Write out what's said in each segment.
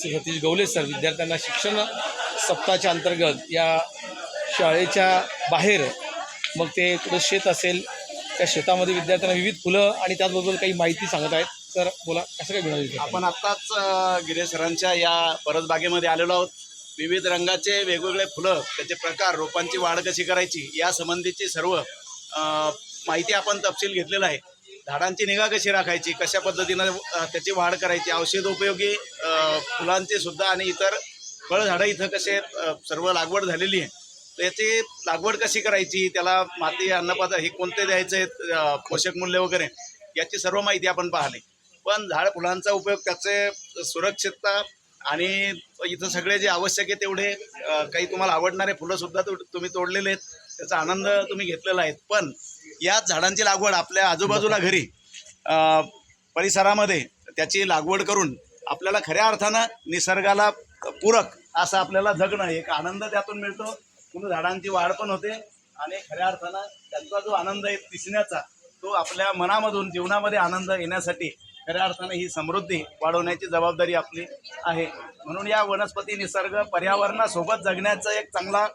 श्री सतीश गवले सर विद्यार्थ्यांना शिक्षण सप्ताहाच्या अंतर्गत या शाळेच्या बाहेर मग ते कुठं शेत असेल त्या शेतामध्ये विद्यार्थ्यांना विविध फुलं आणि त्याचबरोबर काही माहिती सांगत आहेत. तर बोला कसं काय मिळाली आपण आत्ताच गिरे सरांच्या या परसबागेमध्ये आलेलो आहोत. विविध रंगाचे वेगवेगळे फुलं त्याचे प्रकार रोपांची वाढ कशी करायची या संबंधीची सर्व माहिती आपण तपशील घेतलेला आहे. झाडांची निगा कशी राखायची? कशा पद्धतीनं त्याची वाढ करायची? औषध उपयोगी फुलांचे सुद्धा आणि इतर फळझाडं इथं कसे सर्व लागवड झालेली आहे. त्याची लागवड कशी करायची? त्याला माती अन्नपात्र हे कोणते द्यायचे पोषक मूल्य वगैरे याची सर्व माहिती आपण पाहिली. पण झाड फुलांचा उपयोग त्याचे सुरक्षितता आणि इथं सगळे जे आवश्यक आहे तेवढे काही तुम्हाला आवडणारे फुलंसुद्धा तुम्ही तोडलेले आहेत. त्याचा आनंद तुम्ही घेतलेला आहे. पण याच झाडांची लागवड आपल्या आजूबाजूला घरी परिसरामध्ये त्याची लागवड करून आपल्याला खऱ्या अर्थानं निसर्गाला पूरक असं आपल्याला जगणं एक आनंद त्यातून मिळतो. म्हणून झाडांची वाढ पण होते आणि खऱ्या अर्थानं त्यांचा जो आनंद आहे दिसण्याचा तो आपल्या मनामधून जीवनामध्ये आनंद येण्यासाठी खऱ्या अर्थानं ही समृद्धी वाढवण्याची जबाबदारी आपली आहे. म्हणून या वनस्पती निसर्ग पर्यावरणासोबत जगण्याचा एक चांगला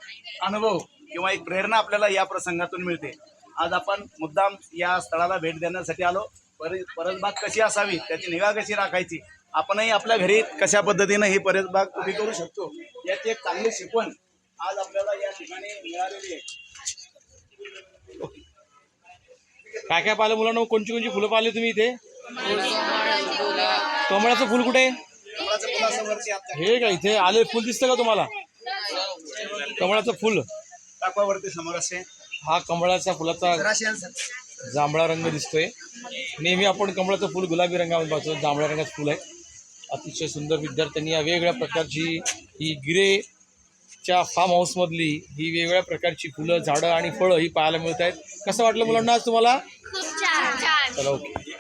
अनुभव किंवा एक प्रेरणा आपल्याला या प्रसंगातून मिळते. आज आपण मुद्दाम या स्थळाला भेट देण्यासाठी आलो. परि परसबाग कशी असावी त्याची निगा कशी राखायची आपणही आपल्या घरी कशा पद्धतीनं ही परसबाग उभी करू शकतो याची एक चांगली शिकवण आज आपल्याला या ठिकाणी मिळालेली आहे. काय काय पाहिलं मुलांना? कोणची कोणची फुलं पाहिली तुम्ही इथे? कमळाचं फुल कुठे? हे का इथे आले फुल दिसतं का तुम्हाला? कमळाचं फुल. दाखवा वरती समोर असे. हा कमळाचा फुलाचा जांभळा रंग दिसतोय. नेहमी आपण कमळाचं फुल गुलाबी रंगामध्ये पाहतो. जांभळ्या रंगाचं फुल आहे. अतिशय सुंदर विद्यार्थ्यांनी या वेगवेगळ्या प्रकारची ही गिरेच्या फार्म हाऊसमधली ही वेगवेगळ्या प्रकारची फुलं झाडं आणि फळं ही पाहायला मिळत आहेत. कसं वाटलं मुलांना आज तुम्हाला? खूप छान छान. चला ओके.